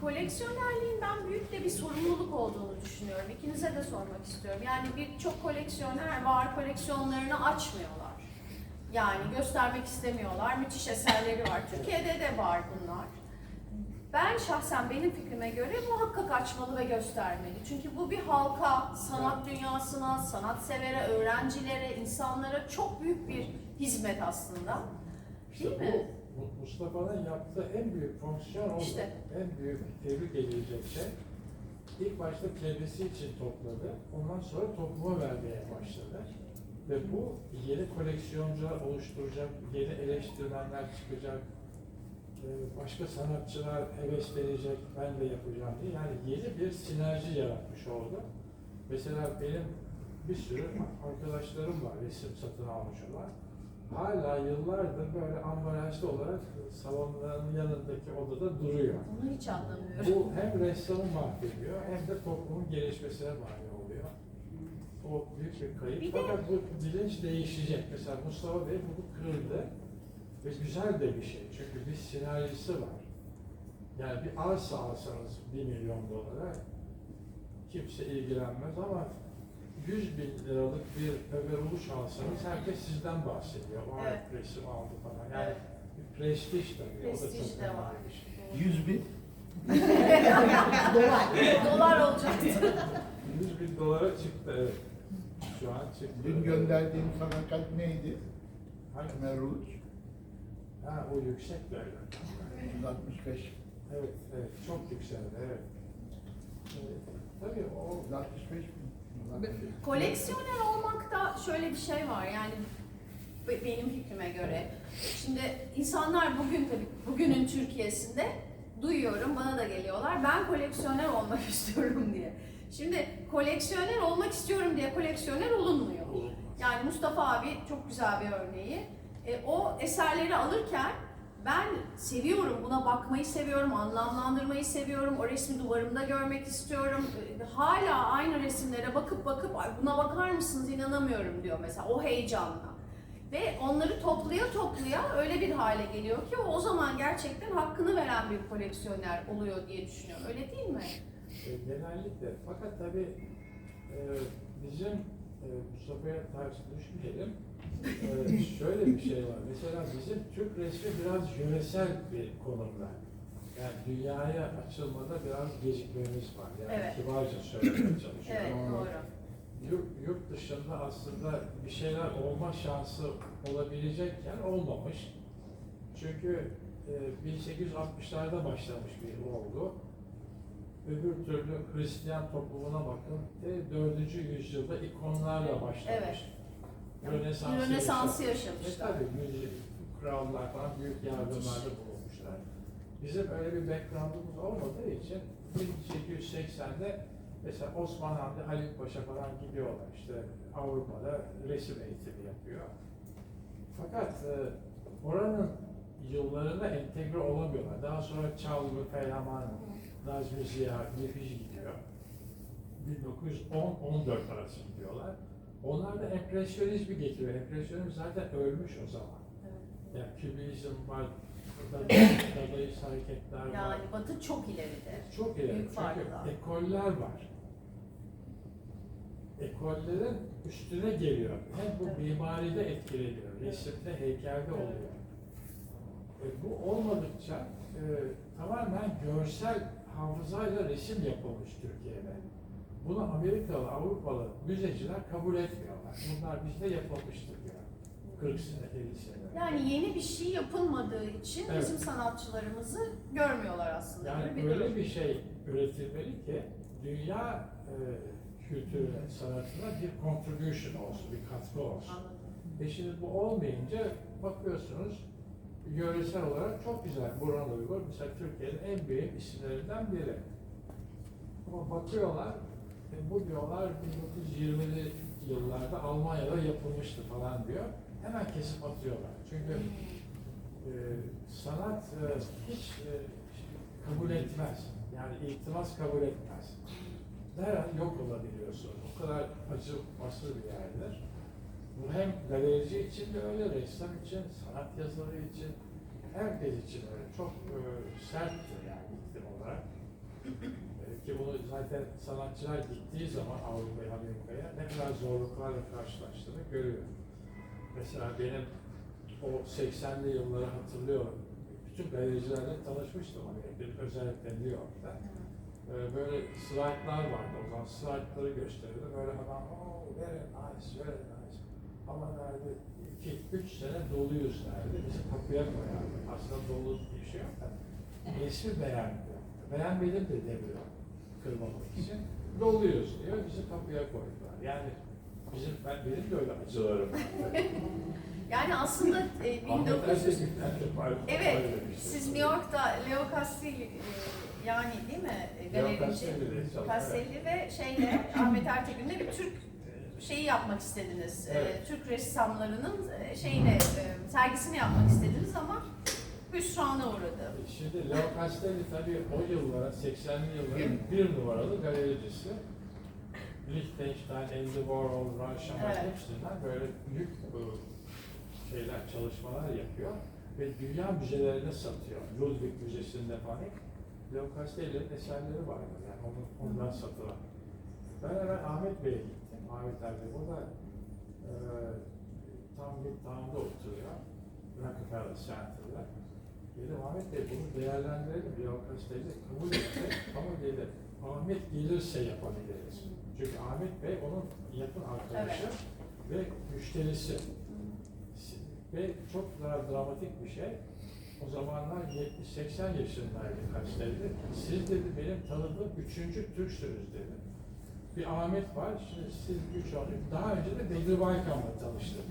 koleksiyonerliğin ben büyük de bir sorumluluk olduğunu düşünüyorum. İkinize de sormak istiyorum. Yani birçok koleksiyoner var, koleksiyonlarını açmıyorlar. Yani göstermek istemiyorlar. Müthiş eserleri var. Türkiye'de de var bunlar. Ben şahsen benim fikrime göre muhakkak açmalı ve göstermeli. Çünkü bu bir halka, sanat dünyasına, sanat öğrencilere, insanlara çok büyük bir hizmet aslında. Değil mi? Mustafa'nın yaptığı en büyük fonksiyon oldu. İşte. En büyük tebrik edilecek şey. İlk başta kendisi için topladı. Ondan sonra topluma vermeye başladı. Ve bu yeni koleksiyoncular oluşturacak, yeni eleştirmenler çıkacak, e, başka sanatçılar heveslenecek, ben de yapacağım diye. Yani yeni bir sinerji yaratmış oldu. Mesela benim bir sürü arkadaşlarım var resim satın almış olan. Hala yıllardır böyle ambalajlı olarak salonların yanındaki odada duruyor. Bunu hiç anlamıyorum. Bu hem ressamı mahvediyor hem de toplumun gelişmesine mani oluyor. O büyük bir kayıp. Bir de- Fakat bu bilinç değişecek. Mesela Mustafa Bey bunu kırdı. Ve güzel de bir şey. Çünkü bir sinerjisi var. Yani bir arsa alsanız 1 milyon dolara kimse ilgilenmez ama 100 bin liralık bir över oluş alsanız herkes sizden bahsediyor. O Evet. resim aldı falan. Yani Evet. bir prestij tabii. o da Prestij çok de önemli var. bir şey. 100 bin. Dolar olacaktı. 100 bin dolara çıktı evet. Şu an çıktı. Dün gönderdiğim sana kalp neydi? Hangi? Ömer Uluç. Ha o yüksek böyle. 165. Evet, evet. Çok yükseldi, evet. evet. Tabii o 165 bin. Koleksiyoner olmakta şöyle bir şey var yani be- benim fikrime göre. Şimdi insanlar bugün tabii bugünün Türkiye'sinde duyuyorum bana da geliyorlar. Ben koleksiyoner olmak istiyorum diye. Şimdi koleksiyoner olmak istiyorum diye koleksiyoner olunmuyor. Yani Mustafa abi çok güzel bir örneği. E, o eserleri alırken ben seviyorum, buna bakmayı seviyorum, anlamlandırmayı seviyorum, o resmi duvarımda görmek istiyorum. E, Hala aynı resimlere bakıp bakıp "Ay buna bakar mısınız inanamıyorum diyor mesela o heyecanla. Ve onları toplaya toplaya öyle bir hale geliyor ki o, zaman gerçekten hakkını veren bir koleksiyoner oluyor diye düşünüyorum. Öyle değil mi? e, genellikle. Fakat tabii e, bizim e, Mustafa'ya ters düşmeyelim. Şöyle bir şey var. Mesela bizim Türk resmi biraz yöresel bir konumda. Yani dünyaya açılmada biraz gecikmemiz var. Yani Evet. kibarca söylemeye çalışıyorum. Evet Doğru. doğru. Yurt, yurt dışında aslında bir şeyler olma şansı olabilecekken olmamış. Çünkü e, 1860'larda başlamış bir olgu. Öbür türlü Hristiyan toplumuna bakın, e, 4. yüzyılda ikonlarla başlamış. Evet. Rönesans'ı, Rönesans'ı yaşamış. yaşamışlar. E tabii yüzyıl, krallar falan büyük yardımlarda bulunmuşlar. Bizim öyle bir background'umuz olmadığı için 1880'de mesela Osman Hamdi, Halil Paşa falan gidiyorlar işte Avrupa'da resim eğitimi yapıyor. Fakat e, oranın yıllarına entegre olamıyorlar. Daha sonra Çağlı, Feyhaman, Nazmi Ziya, Nefici gidiyor. 1910-14 arası gidiyorlar. Onlar da empresyonizmi getiriyor. Empresyonizm zaten ölmüş o zaman. Evet. Yani kübizm var, dadaist hareketler var. Yani Batı çok ileride. Çok ileri. Büyük. Çünkü ekoller var. Ekollerin üstüne geliyor. Hem bu mimaride etkileniyor, resimde, heykelde oluyor. E, bu olmadıkça e, tamamen görsel hafızayla resim yapılmış Türkiye'de. Bunu Amerikalı, Avrupalı müzeciler kabul etmiyorlar. Bunlar bizde yapılmıştır diyor. 40 sene, 50 sene. Yani yeni bir şey yapılmadığı için Evet. bizim sanatçılarımızı görmüyorlar aslında. Yani bir öyle durum. bir şey üretilmeli ki dünya e, kültürüne, sanatına bir contribution olsun, bir katkı olsun. Anladım. E şimdi bu olmayınca bakıyorsunuz yöresel olarak çok güzel Burhan Uygur. Mesela Türkiye'nin en büyük isimlerinden biri. Ama bakıyorlar, e, bu diyorlar 1920'li yıllarda Almanya'da yapılmıştı falan diyor. Hemen kesip atıyorlar. Çünkü e, sanat e, hiç e, kabul etmez. Yani iltimas kabul etmez. Derhal yok olabiliyorsun. O kadar acı basır bir yerdir. Bu hem galerici için de öyle, ressam için, sanat yazarı için, herkes için öyle. Çok e, serttir yani iklim olarak. Ki bunu zaten sanatçılar gittiği zaman Avrupa'ya, Amerika'ya ne kadar zorluklarla karşılaştığını görüyor. Mesela benim o 80'li yılları hatırlıyorum. Bütün galericilerle tanışmıştım Amerika'da, özellikle New York'ta. Ee, böyle slaytlar vardı o zaman slaytları gösterirdi. Böyle hemen oh very nice, very nice. Ama derdi iki, üç sene doluyuz derdi. Bizi kapıya koyardı. Aslında dolu bir şey yok da. Resmi beğendi. Beğenmedim de demiyor kırmamak için. Doluyuz diyor, bizi kapıya koydular. Yani bizim, ben, benim de öyle acılarım var. Yani aslında e, Ahmet 1900 Ersek'ten de var. Evet, siz New York'ta Leo Castelli e, yani değil mi e, galerici çalışıyor. Castelli ve şeyle Ahmet Ertegün'le bir Türk şeyi yapmak istediniz. E, Evet. Türk ressamlarının e, şeyine e, sergisini yapmak istediniz ama hüsrana uğradı. Şimdi Leo Castelli tabii o yıllara, 80'li yılların bir numaralı galericisi. Liechtenstein, Andy Warhol, Rauschenberg Evet. hepsinden böyle büyük e, şeyler, çalışmalar yapıyor. Ve dünya müzelerine satıyor. Ludwig Müzesi'nde falan. Leo Castelli'nin eserleri var. Yani onun, ondan satılan. Ben hemen Ahmet Bey'e gittim. Ahmet abi burada e, tam bir tamda oturuyor. Rockefeller Center'da. Dedim Ahmet Bey bunu değerlendirelim. Leo Castelli kabul etti. Ama dedi Ahmet gelirse yapabiliriz. Çünkü Ahmet Bey onun yakın arkadaşı ve müşterisi. Ve çok daha dramatik bir şey. O zamanlar 70-80 yaşındaydı Castelli. Siz dedi benim tanıdığım üçüncü Türksünüz dedi. Bir Ahmet var, şimdi siz üç olmuş. Daha önce de Bedri Baykam'la tanıştım.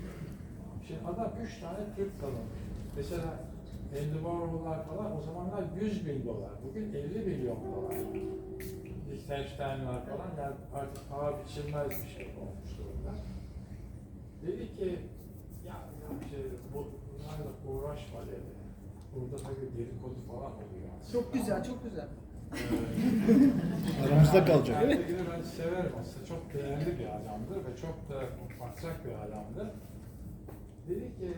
Şimdi adam üç tane Türk tanımış. Mesela Andy Warhol'lar falan o zamanlar 100 bin dolar. Bugün 50 milyon dolar. Liechtenstein'lar falan yani artık paha biçilmez bir şey olmuş durumda. Dedi ki ya, ya şey, bu, bunlarla uğraşma dedi. Burada tabii dedikodu falan oluyor. Çok güzel, çok güzel. Ee, Aramızda kalacak. Yani Ertegün'ü ben severim aslında. Çok değerli bir adamdır ve çok da matrak bir adamdır. Dedi ki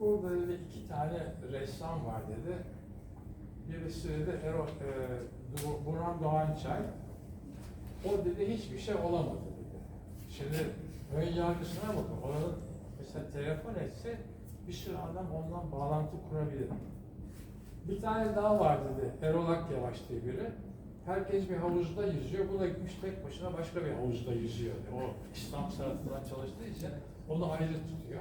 burada dedi iki tane ressam var dedi. Birisi dedi Ero, e, Burhan Doğançay. O dedi hiçbir şey olamadı dedi. Şimdi ön yargısına bakın. Oranın mesela telefon etse bir sürü adam ondan bağlantı kurabilir. Bir tane daha var dedi. Erol Akyavaş diye biri. Herkes bir havuzda yüzüyor. Bu da gitmiş tek başına başka bir havuzda yüzüyor. O İslam sanatından çalıştığı için onu ayrı tutuyor.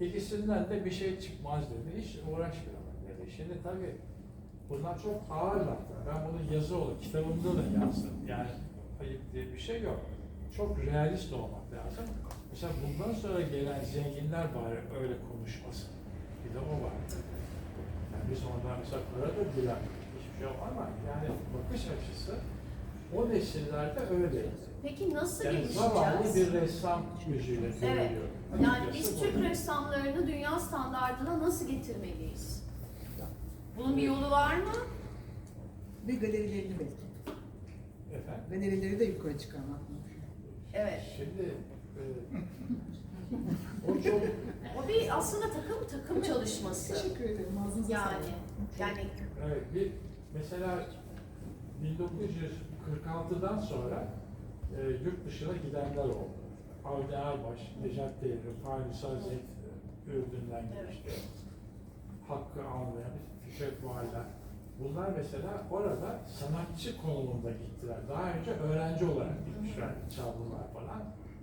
İkisinden de bir şey çıkmaz dedi. Hiç uğraşmıyorlar dedi. Şimdi tabii bunlar çok ağır laflar. Ben bunu yazı olarak, kitabımda da yazdım. Yani ayıp diye bir şey yok. Çok realist olmak lazım. Mesela bundan sonra gelen zenginler bari öyle konuşmasın. Bir de o var. Yani biz ondan mesela para da bilen hiçbir şey ama yani bakış açısı o nesillerde öyleydi. Peki nasıl Yani zavallı gelişeceğiz? bir ressam gözüyle Evet. Yani biz. Türk ressamlarını dünya standartına nasıl getirmeliyiz? Bunun bir yolu var mı? Ve galerilerini belki. Efendim? Galerileri de yukarı çıkarmak. Evet. Şimdi e, o çok O bir aslında takım takım çalışması. Teşekkür ederim. Ağzınıza Yani sağlık. yani Evet, bir mesela 1946'dan sonra e, yurt dışına gidenler oldu. Avni Erbaş, Necat Devri, Fahri Sazet, e, Ürdün'den gelmişti. Hakkı almayan Fikret Valla. Bunlar mesela orada sanatçı konumunda gittiler. Daha önce öğrenci olarak gitmişler, çaldılar falan.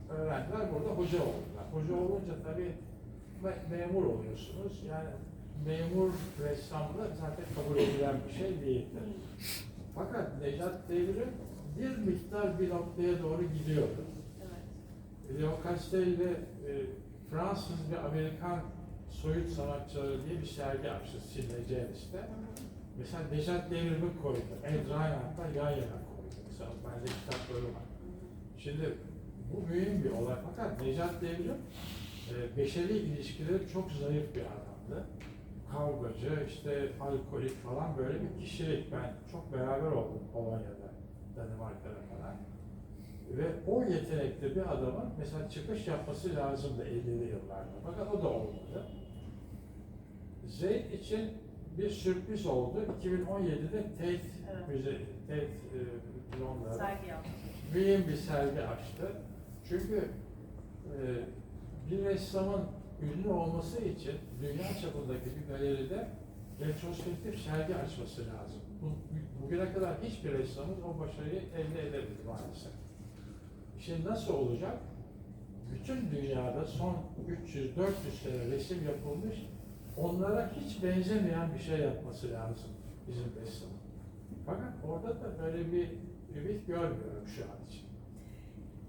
Öğrenciler burada hoca oldular. Hoca olunca tabii me- memur oluyorsunuz. Yani memur ressamda zaten kabul edilen bir şey değildir. Fakat Necat Devri bir miktar bir noktaya doğru gidiyordu. evet. Leo Castelli e, Fransız ve Amerikan soyut sanatçıları diye bir sergi açtı Janis'te. Mesela Necat Devrim'i koydu. Ed Reinhardt'la yan yana koydu. Mesela bende kitapları var. Şimdi bu mühim bir olay. Fakat Necat Devrim e, beşeri ilişkileri çok zayıf bir adamdı. Kavgacı, işte alkolik falan böyle bir kişilik. Ben çok beraber oldum Polonya'da, Danimarka'da falan. Ve o yetenekli bir adamın mesela çıkış yapması lazımdı 50'li yıllarda. Fakat o da olmadı. Zeyd için bir sürpriz oldu. 2017'de Tate Evet. Müze, Tate e, Londra'da Sergi yaptım. mühim bir sergi açtı. Çünkü e, bir ressamın ünlü olması için dünya çapındaki bir galeride retrospektif sergi açması lazım. Bu, bugüne kadar hiçbir ressamın o başarıyı elde edemedi maalesef. Şimdi nasıl olacak? Bütün dünyada son 300-400 sene resim yapılmış, onlara hiç benzemeyen bir şey yapması lazım bizim ressamın. Fakat orada da böyle bir ümit görmüyorum şu an için.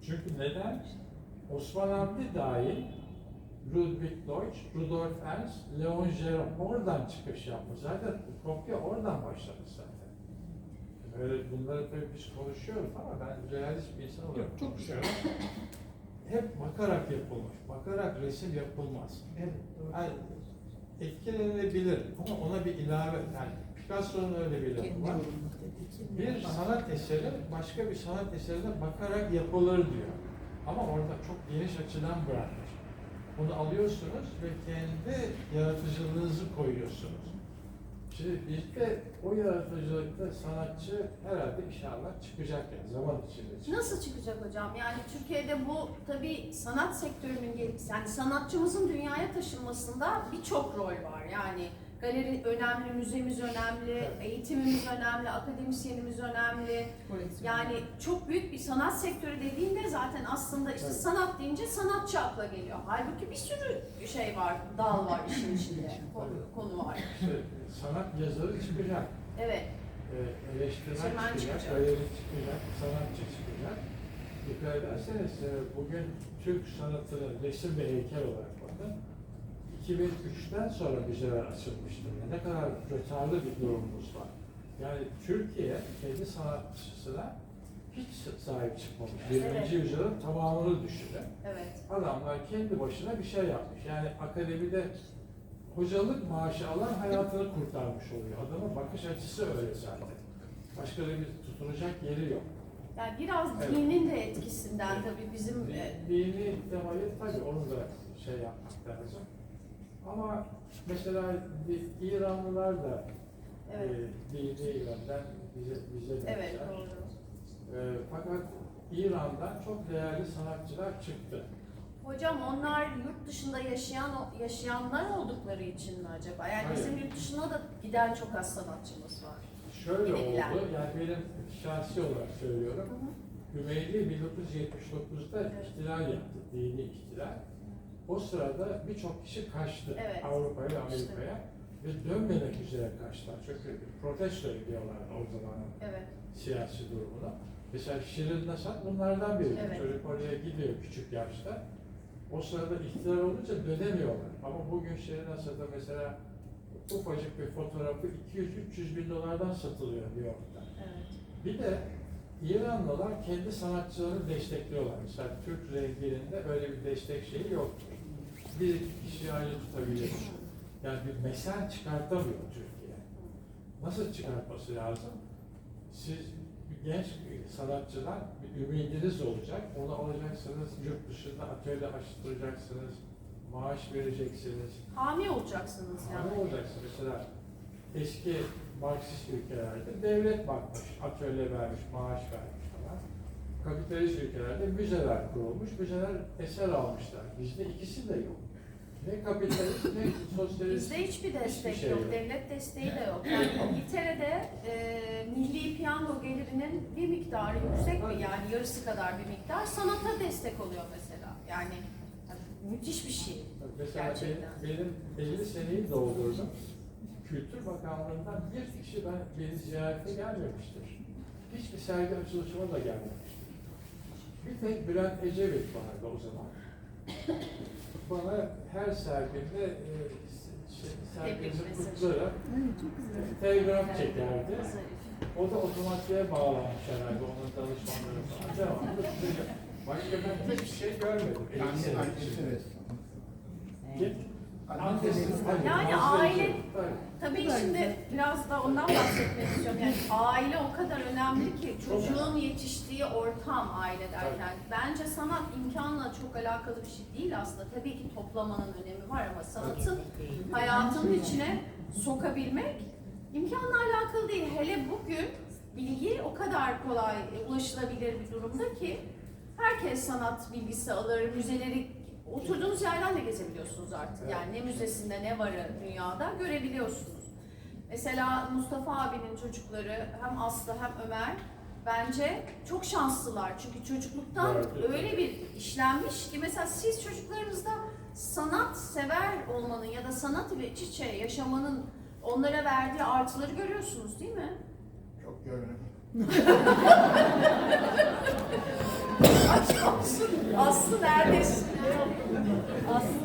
Çünkü neden? Osman Hamdi dahil Ludwig Deutsch, Rudolf Ernst, Leon Gérôme oradan çıkış yapmış. Zaten kopya oradan başladı zaten. Böyle bunları tabii biz konuşuyoruz ama ben realist bir insan olarak Çok konuşuyorum. Hep bakarak yapılmış. Bakarak resim yapılmaz. Evet, doğru. Yani etkilenilebilir ama ona bir ilave, yani Picasso'nun öyle bir lafı var. Bir sanat eseri başka bir sanat eserine bakarak yapılır diyor. Ama orada çok geniş açıdan bırakmış. Bunu alıyorsunuz ve kendi yaratıcılığınızı koyuyorsunuz. Şimdi bizde o yaratıcılıkta sanatçı herhalde inşallah çıkacak yani zaman içinde. Nasıl çıkacak hocam? Yani Türkiye'de bu tabii sanat sektörünün gel- yani sanatçımızın dünyaya taşınmasında birçok rol var. Yani galeri önemli, müzemiz önemli, Evet. eğitimimiz önemli, akademisyenimiz önemli. Yani çok büyük bir sanat sektörü dediğinde zaten aslında işte Evet. sanat deyince sanatçı akla geliyor. Halbuki bir sürü şey var, dal var işin içinde, konu, konu var. İşte sanat yazarı çıkacak. Evet, e, eleştirmen çıkacak, çıkacak. galeri çıkacak, sanatçı çıkacak. Dikkat ederseniz e, bugün Türk sanatını resim ve heykel olarak bakın. 2003'ten sonra müzeler açılmıştır. Yani ne kadar rötarlı bir durumumuz var. Yani Türkiye kendi sanatçısına hiç sahip çıkmamış. 20. Evet. yüzyılın tamamını düşünün. evet. Adamlar kendi başına bir şey yapmış. Yani akademide hocalık maaşı alan hayatını kurtarmış oluyor. Adamın bakış açısı öyle zaten. Başka bir tutunacak yeri yok. Yani biraz Evet. dinin de etkisinden tabii bizim e, Dini temayül tabii onu da şey yapmak lazım. Ama mesela İranlılar da evet. e, dini yönden bize, bize Evet benzer. doğru. E, fakat İran'dan çok değerli sanatçılar çıktı. Hocam onlar yurt dışında yaşayan yaşayanlar oldukları için mi acaba? Yani Hayır. bizim yurt dışına da giden çok az sanatçımız var. Şöyle Gidebilen. oldu, yani benim şahsi olarak söylüyorum. Hümeyni 1979'da Evet. ihtilal yaptı, dini ihtilal. O sırada birçok kişi kaçtı Evet. Avrupa'ya ve. Amerika'ya ve dönmemek üzere kaçtılar. Çünkü protesto ediyorlardı o zamanın Evet. siyasi durumunu. Mesela Şirin Nasat bunlardan biri. Evet. Çocuk oraya gidiyor küçük yaşta. O sırada ihtilal olunca dönemiyorlar. Ama bugün Şirin Nasat'a mesela ufacık bir fotoğrafı 200-300 bin dolardan satılıyor New York'ta. Evet. Bir de İranlılar kendi sanatçılarını destekliyorlar. Mesela Türk renginde öyle bir destek şeyi yok. Bir kişi ayrı tutabilir. Yani bir mesen çıkartamıyor Türkiye. Nasıl çıkartması lazım? Siz genç sanatçılar bir ümidiniz olacak. Onu alacaksınız, yurt dışında atölye açtıracaksınız, maaş vereceksiniz. Hami olacaksınız yani. Ne olacaksın mesela eski Marksist ülkelerde devlet bakmış, atölye vermiş, maaş vermiş. Kapitalist ülkelerde müzeler kurulmuş, müzeler eser almışlar. Bizde ikisi de yok. Ne kapitalist ne sosyalist. Bizde hiçbir destek Hiçbir şey yok, yok. devlet desteği de yok. Yani İngiltere'de e, milli piyango gelirinin bir miktarı yüksek mi? Yani yarısı kadar bir miktar sanata destek oluyor mesela. Yani, müthiş bir şey. Mesela benim, Gerçekten. benim 50 seneyi doldurdum. Kültür Bakanlığı'ndan bir kişi ben beni ziyarete gelmemiştir. Hiçbir sergi açılışıma da gelmemiştir. Bir tek Bülent Ecevit vardı o zaman. Bana her sergimde e, şey, sergimizi kutlayarak Evet, çok güzel. telgraf çekerdi. O da otomatiğe bağlanmış herhalde onun danışmanları falan. Devamlı. Başka ben hiçbir şey görmedim. 50 Yani sene annesi içinde. ressam. Kim? Yani aile-. Tabii. Şimdi biraz da ondan bahsetmek istiyorum. Yani aile o kadar önemli ki çocuğun yetiştiği ortam aile derken. Bence sanat imkanla çok alakalı bir şey değil aslında. Tabii ki toplamanın önemi var ama sanatın hayatının içine sokabilmek imkanla alakalı değil. Hele bugün bilgi o kadar kolay ulaşılabilir bir durumda ki herkes sanat bilgisi alır, müzeleri oturduğunuz yerden de gezebiliyorsunuz artık. Yani ne müzesinde ne varı dünyada görebiliyorsunuz. Mesela Mustafa abinin çocukları hem Aslı hem Ömer bence çok şanslılar. Çünkü çocukluktan Evet, öyle bir işlenmiş ki mesela siz çocuklarınızda sanat sever olmanın ya da sanat ile iç içe yaşamanın onlara verdiği artıları görüyorsunuz değil mi? Çok görmedim. Aslı? Aslı.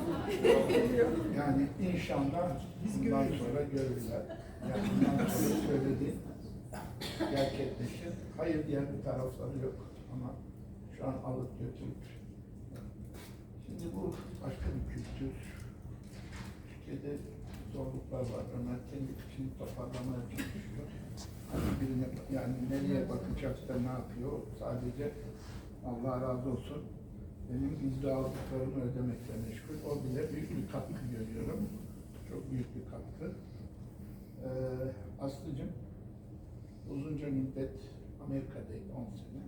Yani inşallah bundan sonra görürler. Yani bundan sonra söylediğim gerçekleşir. Hayır diyen bir tarafları yok ama şu an alıp götürüp. Şimdi bu başka bir kültür. Türkiye'de zorluklar var. Ömer kendi kişini toparlamaya çalışıyor. Birine, yani nereye bakacak da ne yapıyor? Sadece Allah razı olsun benim izle aldıklarımı ödemekle meşgul. O bile büyük bir katkı görüyorum. Çok büyük bir katkı. Ee, Aslıcığım uzunca müddet Amerika'daydı 10 sene.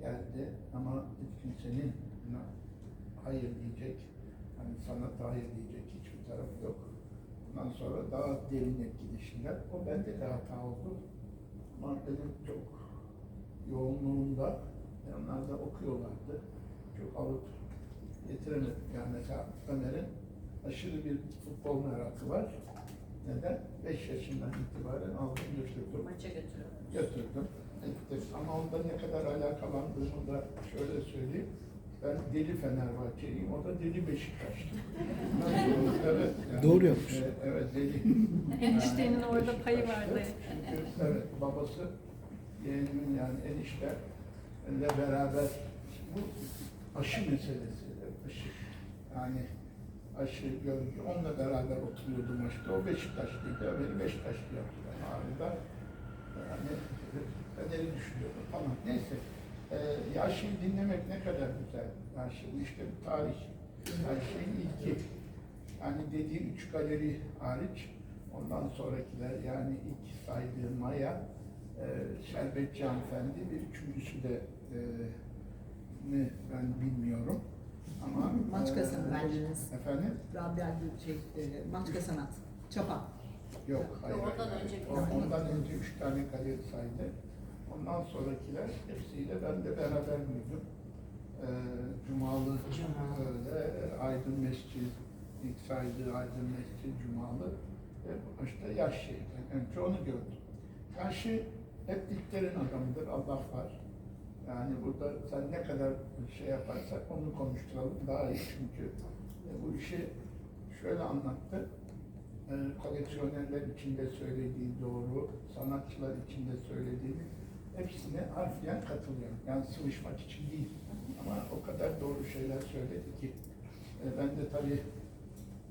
Geldi ama hiç kimsenin buna hayır diyecek, hani sanata hayır diyecek hiçbir taraf yok. Bundan sonra daha derin etkileşimler. O bende de hata oldu. Ama benim çok yoğunluğumda e, onlar da okuyorlardı. Çok alıp getiremedim. Yani mesela Ömer'in aşırı bir futbol merakı var. Neden? 5 yaşından itibaren aldım götürdüm. Maça götürüyorum. Götürdüm. Ettim. Ama onda ne kadar alakalandığımı da şöyle söyleyeyim. Ben deli Fenerbahçeliyim, o da deli Beşiktaşlı. evet. yani, Doğru yapmış. e, evet, deli. Eniştenin Yani orada payı vardı. Çünkü evet, babası yeğenimin yani enişte ile beraber bu aşı meselesi. Aşı. Yani aşı görünce onunla beraber oturuyordum maçta. O Beşiktaşlıydı. Beni Beşiktaşlı yaptılar. Ağrı'da. Yani kaderi düşünüyordum falan. Neyse. Yaşı'yı dinlemek ne kadar güzel. Yaşı bu işte bir tarih. Yaşı'nın ilki. Yani dediği üç galeri hariç ondan sonrakiler yani ilk saydığım Maya, e, Şerbetçi Hanımefendi bir üçüncüsü de e, ne ben bilmiyorum. Ama Maçka e, sanatçınız. Efendim? Rabia Gül şey, e, Maçka Sanat. Çapa. Yok, hayır. Yok, ondan hayır, önce. Ondan önce üç tane galeri saydı. Ondan sonrakiler hepsiyle ben de beraber büyüdüm. Ee, Cumalı, öyle, Aydın Mescid, ilk saydığı Aydın Mescid, Cumalı ve işte Yaşlı. Önce onu gördüm. Yaşlı hep diklerin adamıdır, Allah var. Yani burada sen ne kadar şey yaparsak onu konuşturalım daha iyi çünkü e, bu işi şöyle anlattı e, koleksiyonerler içinde söylediği doğru, sanatçılar içinde söylediğini hepsine harfiyen katılıyorum. Yani sıvışmak için değil. Ama o kadar doğru şeyler söyledi ki. E, ben de tabii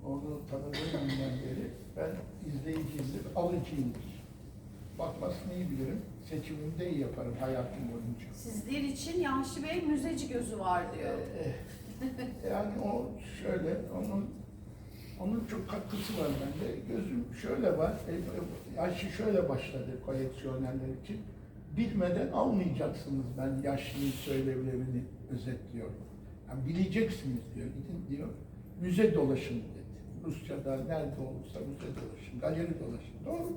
onu tanıdığım beri ben izleyiciyimdir, alıcıyımdır. Bakmasını iyi bilirim, seçimimi de iyi yaparım hayatım boyunca. Sizler için Yahşi Bey müzeci gözü var diyor. Ee, yani o şöyle, onun onun çok katkısı var bende. Gözüm şöyle var, e, yaşı şöyle başladı koleksiyonerler için. Bilmeden almayacaksınız ben yaşlının söylevlerini özetliyorum. Yani bileceksiniz diyor, gidin diyor. Müze dolaşın dedi. Rusya'da nerede olursa müze dolaşın, galeri dolaşın. Doğru.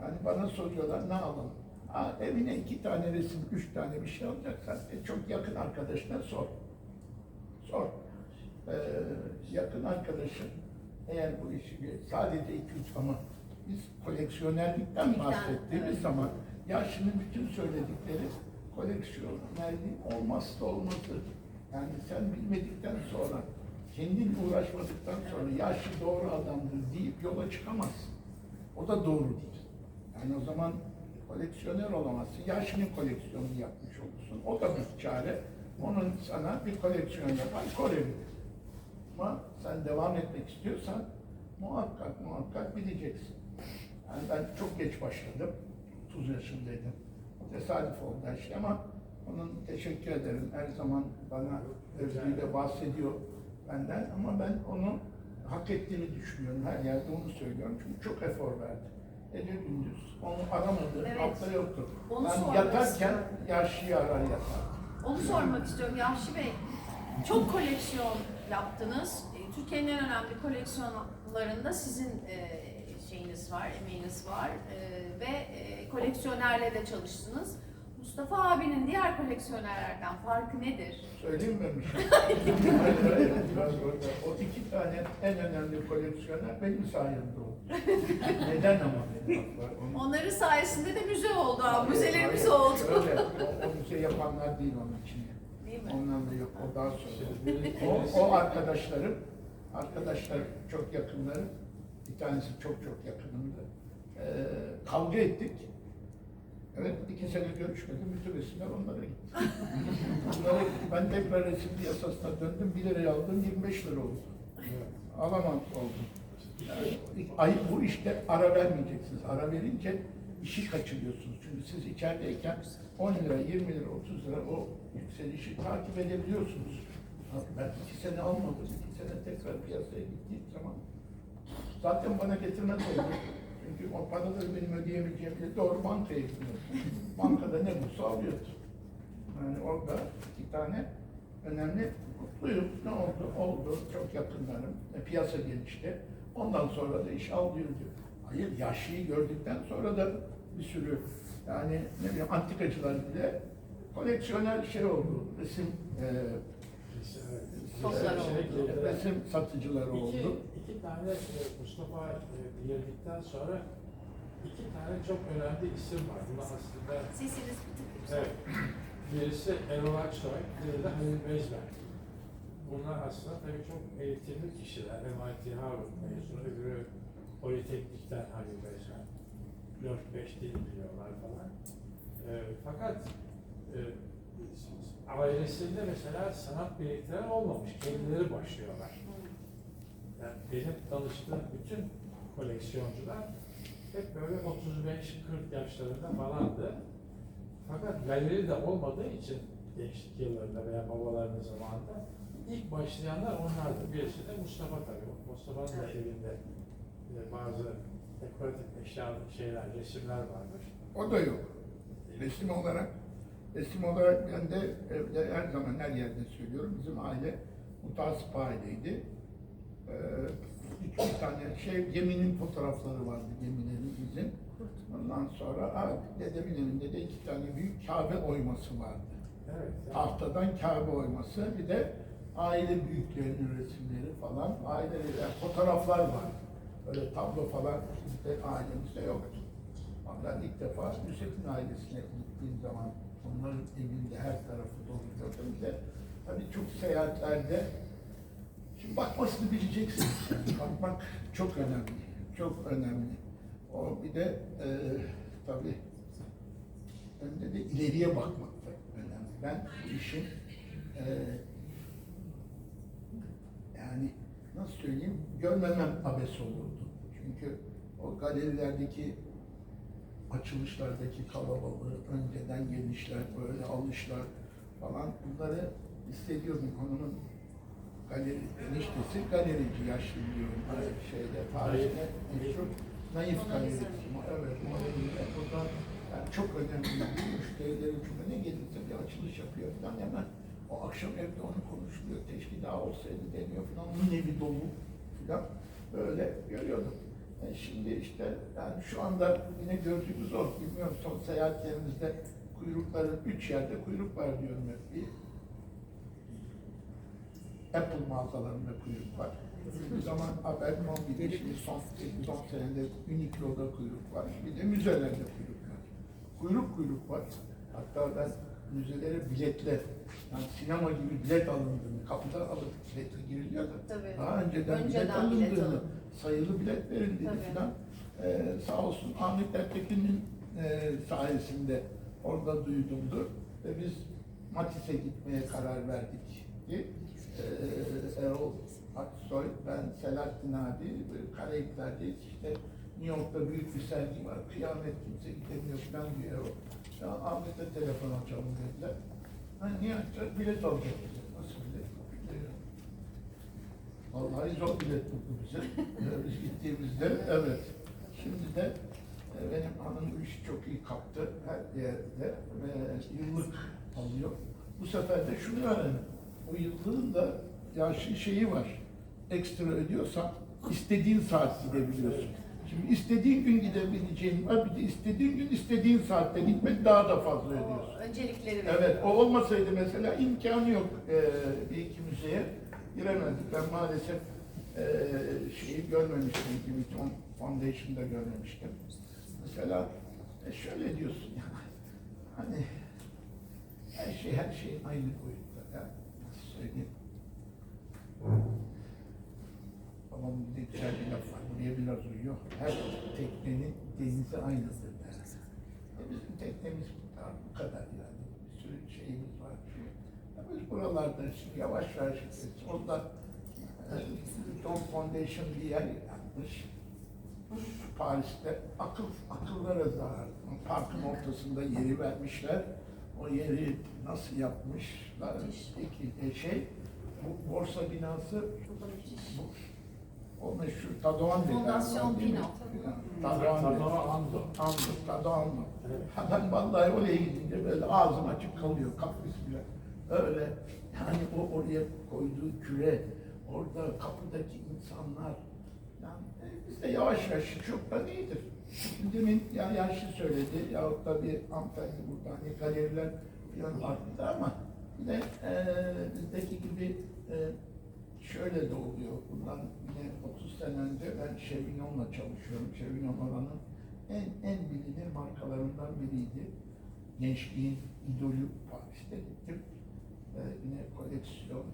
Yani bana soruyorlar ne alalım? Ha, evine iki tane resim, üç tane bir şey alacaksan e, çok yakın arkadaşına sor. Sor. Ee, yakın arkadaşın eğer bu işi sadece iki üç ama biz koleksiyonerlikten Ligden, bahsettiğimiz evet. Zaman yaşının bütün söyledikleri koleksiyonerliğin olmazsa olmazı. Yani sen bilmedikten sonra, kendin uğraşmadıktan sonra yaşlı doğru adamdır deyip yola çıkamazsın. O da doğru değil. Yani o zaman koleksiyoner olamazsın. Yaşının koleksiyonunu yapmış olursun. O da bir çare. Onun sana bir koleksiyon yapar, korebilir. Ama sen devam etmek istiyorsan muhakkak muhakkak bileceksin. Yani ben çok geç başladım. 30 yaşındaydım. Tesadüf oldu şey ama onun teşekkür ederim. Her zaman bana özgüyle bahsediyor benden ama ben onu hak ettiğini düşünüyorum. Her yerde onu söylüyorum. Çünkü çok efor verdi. Gece gündüz. Onu aramadı. Evet. Hafta yoktu. Onu ben yatarken istiyorum. yaşlıyı arar yatar. Onu sormak istiyorum Yahşi Bey. Çok koleksiyon yaptınız. E, Türkiye'nin en önemli koleksiyonlarında sizin e, şeyiniz var, emeğiniz var E, ve e, koleksiyonerle de çalıştınız. Mustafa abinin diğer koleksiyonerlerden farkı nedir? Söyleyeyim mi bir şey? Hayır. O iki tane en önemli koleksiyoner benim sayemde oldu. Neden ama benim var? Onların sayesinde de müze oldu abi, müzelerimiz hayır, oldu. Öyle. O, o müze yapanlar değil onun için. Değil mi? Ondan da yok. O daha sonra. O, o arkadaşlarım, arkadaşlar çok yakınlarım. Bir tanesi çok çok yakınımdı. Ee, kavga ettik. Evet, iki sene görüşmedim. Bütün resimler onlara gitti. Onlara gitti. Ben tekrar resim piyasasına döndüm. 1 liraya aldım, 25 lira oldu. Alamam oldum. Yani, ay, bu işte ara vermeyeceksiniz. Ara verince işi kaçırıyorsunuz. Çünkü siz içerideyken 10 lira, 20 lira, 30 lira o yükselişi takip edebiliyorsunuz. Ben iki sene almadım. iki sene tekrar piyasaya gittiğim zaman zaten bana getirmez oldu. Çünkü o paraları benim ödeyemeyeceğim diye doğru bankaya gidiyorum. Bankada ne bulsa alıyordu. Yani orada iki tane önemli mutluyum. Ne oldu? Oldu. Çok yakınlarım. E, piyasa gelişti. Ondan sonra da iş al yürüdü. Hayır, yaşlıyı gördükten sonra da bir sürü yani ne bileyim antikacılar bile koleksiyoner şey oldu. Resim e, e, resim satıcıları İki, oldu. İki tane e, Mustafa e, girdikten sonra iki tane çok önemli isim var. Bunlar aslında Sesiniz bir tık yüksek. evet. Birisi Erol Aksoy, biri de Halil Bezberg. Bunlar aslında tabii çok eğitimli kişiler. MIT Harvard mezunu, öbürü Politeknik'ten Halil Bezberg. 4-5 dil biliyorlar falan. E, fakat e, ailesinde mesela sanat biriktiren olmamış. Kendileri başlıyorlar. Yani benim tanıştığım bütün koleksiyoncular hep böyle 35-40 yaşlarında falandı. Fakat galeri de olmadığı için gençlik yıllarında veya babalarının zamanında ilk başlayanlar onlardı. Birisi de Mustafa tabii. Mustafa'nın da evinde e, bazı dekoratif eşya şeyler, resimler varmış. O da yok. Resim olarak resim olarak ben de evde her zaman her yerde söylüyorum. Bizim aile mutasip aileydi. Ee, üç tane şey geminin fotoğrafları vardı gemilerin bizim. Ondan sonra ha, dedemin evinde de iki tane büyük Kabe oyması vardı. Evet. yani- Tahtadan Kabe oyması bir de aile büyüklerinin resimleri falan. Aile yani fotoğraflar var. Öyle tablo falan bizde ailemizde yoktu. Ben ilk defa Nusret'in ailesine gittiğim zaman onların evinde her tarafı dolu gördüm de tabii çok seyahatlerde şimdi bakmasını bileceksiniz. Yani bakmak çok önemli. Çok önemli. O bir de e, tabii önde de ileriye bakmak da önemli. Ben bu işin e, yani nasıl söyleyeyim görmemem abes olurdu. Çünkü o galerilerdeki açılışlardaki kalabalığı, önceden gelişler, böyle alışlar falan bunları hissediyordum. Hanımın galeri, eniştesi galerici, yaşlı biliyorum. Hani şeyde, tarihte meşhur naif. Lisa'nın. Evet, Mona Lisa. Buradan yani çok önemli bir müşterilerin çünkü ne gelirse bir açılış yapıyor falan hemen o akşam evde onu konuşuluyor. Keşke daha olsaydı deniyor falan. Onun evi dolu falan. Böyle görüyordum. E şimdi işte yani şu anda yine gördüğümüz o. Bilmiyorum son seyahatlerimizde kuyrukların üç yerde kuyruk var diyorum hep. Bir Apple mağazalarında kuyruk var. Bir zaman Abercrombie'de şimdi son, son senede Uniqlo'da kuyruk var. Bir de müzelerde kuyruk var. Kuyruk kuyruk var. Hatta ben müzelere biletle, yani sinema gibi bilet alındığını, kapıdan alıp biletle giriliyor da Tabii. daha önceden, bilet Önceden bilet alındığını, alın. sayılı bilet verildiğini Tabii. falan ee, sağ olsun Ahmet Ertekin'in e, sayesinde orada duydumdu ve biz Matis'e gitmeye karar verdik. Ee, Erol Aksoy, ben Selahattin abi, böyle Karayipler'deyiz işte New York'ta büyük bir sergi var, kıyamet kimse gidemiyor falan diyor Erol. Ya Ahmet'e telefon açalım dediler. Ha, niye açacağız? Bilet alacak bize. Nasıl bilet? Ee, Vallahi zor bilet buldu bize. Ee, Biz gittiğimizde evet. Şimdi de e, benim hanım bu işi çok iyi kaptı her yerde ve yıllık alıyor. Bu sefer de şunu öğrendim. O yıllığın da yaşı şeyi var. Ekstra ödüyorsan istediğin saat gidebiliyorsun. Şimdi istediğin gün gidebileceğin var bir de istediğin gün istediğin saatte gitmek daha da fazla ödüyorsun. Öncelikleri veriyor. Evet, o olmasaydı mesela imkanı yok e, bir iki müzeye giremezdik. Ben maalesef e, şeyi görmemiştim, Giviton Foundation'da görmemiştim. Mesela e, şöyle diyorsun ya, hani her şey her şeyin aynı boyutta. Söyleyeyim? Babamın bir de bir laf var, buraya biraz uyuyor. Her teknenin denizi aynıdır der. E, bizim teknemiz bu kadar, yani. Bir sürü şeyimiz var. Ya biz buralarda şimdi yavaş yavaş gidiyoruz. Orada e, Tom Foundation bir yer yapmış. Paris'te akıl akıllara zarar. Parkın ortasında yeri vermişler. O yeri nasıl yapmışlar? Peki e, şey bu borsa binası bu, o meşhur Tadoğan dediler. Fondasyon Pino. Tadoğan Tadoğan. Ando. Ando, Tadoğan Ando. Evet. Ben vallahi oraya gidince böyle ağzım açık kalıyor, kapris bile. Öyle yani o oraya koyduğu küre, orada kapıdaki insanlar. Yani e, biz de yavaş yavaş çok da iyidir. Demin ya yaşlı söyledi yahut da bir hanımefendi burada hani galeriler falan arttı ama de e, bizdeki gibi e, şöyle de oluyor. Bundan yine 30 sene önce ben Chevignon'la çalışıyorum. Chevignon oranın en, en bilinir markalarından biriydi. Gençliğin idolü Paris'te gittim. Ee, yine koleksiyon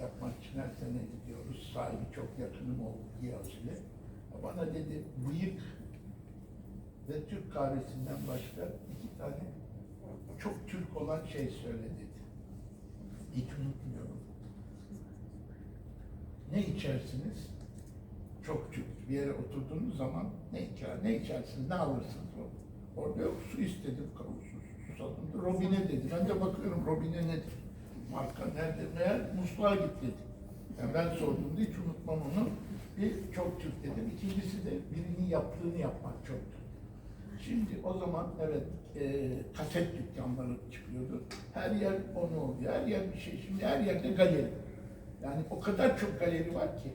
yapmak için her sene gidiyoruz. Sahibi çok yakınım oldu Giyazile. Bana dedi bıyık ve Türk kahvesinden başka iki tane çok Türk olan şey söyle dedi. Hiç unutmuyorum. Ne içersiniz? Çok Türk. Bir yere oturduğunuz zaman ne içer, ne içersiniz, ne alırsınız. Orada yok, su istedim, kavusuz, susadım. Robine dedi. Ben de bakıyorum robine nedir? Marka nerede? Meğer musluğa git dedi. Yani ben sorduğumda hiç unutmam onu. Bir çok Türk dedim. İkincisi de birinin yaptığını yapmak çok Türk. Şimdi o zaman evet e, kaset dükkanları çıkıyordu. Her yer onu oluyor. Her yer bir şey. Şimdi her yerde galeri. Yani o kadar çok galeri var ki.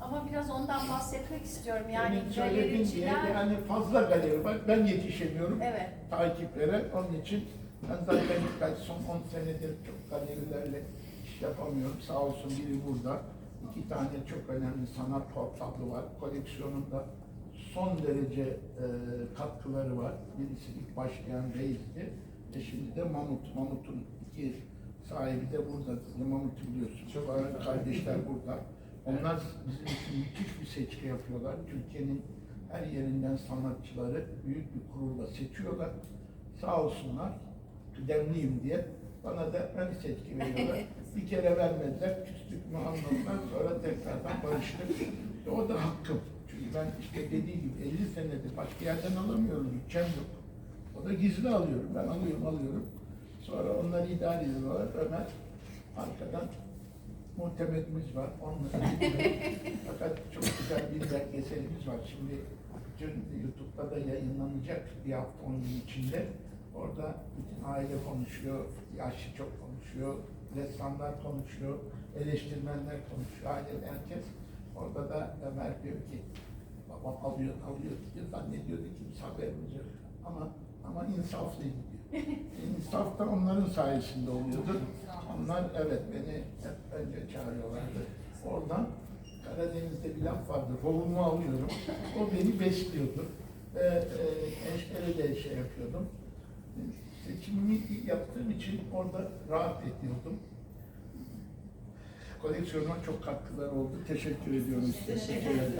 Ama biraz ondan bahsetmek istiyorum. Yani Demin diye galericiler... yani fazla galeri var. Ben yetişemiyorum Evet. takiplere. Onun için ben zaten birkaç son 10 senedir çok galerilerle iş yapamıyorum. Sağ olsun biri burada. İki tane çok önemli sanat tablo var. Koleksiyonumda son derece e, katkıları var. Birisi ilk başlayan Reis'ti. E şimdi de Mamut. Mamut'un iki sahibi de burada. Mamut'u biliyorsun. Çok güzel. kardeşler burada. Onlar bizim için müthiş bir seçki yapıyorlar. Türkiye'nin her yerinden sanatçıları büyük bir kurulla seçiyorlar. Sağ olsunlar, kıdemliyim diye bana da ön seçki veriyorlar. bir kere vermediler, küstük mü anladılar, sonra tekrardan barıştık. E, o da hakkım. Ben işte dediği gibi 50 senedir başka yerden alamıyorum, bütçem yok. O da gizli alıyorum, ben alıyorum, alıyorum. Sonra onları idare ediyorlar, Ömer arkadan muhtemelimiz var. Onunla. Fakat çok güzel bir belgeselimiz var. Şimdi bütün YouTube'da da yayınlanacak bir hafta on gün içinde. Orada bütün aile konuşuyor, yaşlı çok konuşuyor, ressamlar konuşuyor, eleştirmenler konuşuyor, aile herkes. Orada da Ömer diyor ki, alıyor, alıyor diyor, zannediyordu kimse haberimiz yok. Ama, ama insaflıydı diyor. İnsaf da onların sayesinde oluyordu. Onlar evet beni hep önce çağırıyorlardı. Oradan Karadeniz'de bir laf vardı. Volumu alıyorum. O beni besliyordu. Ve e, eşlere de şey yapıyordum. Seçimimi yaptığım için orada rahat ediyordum. Koleksiyonuma çok katkılar oldu. Teşekkür ediyorum. size. Teşekkür ederim.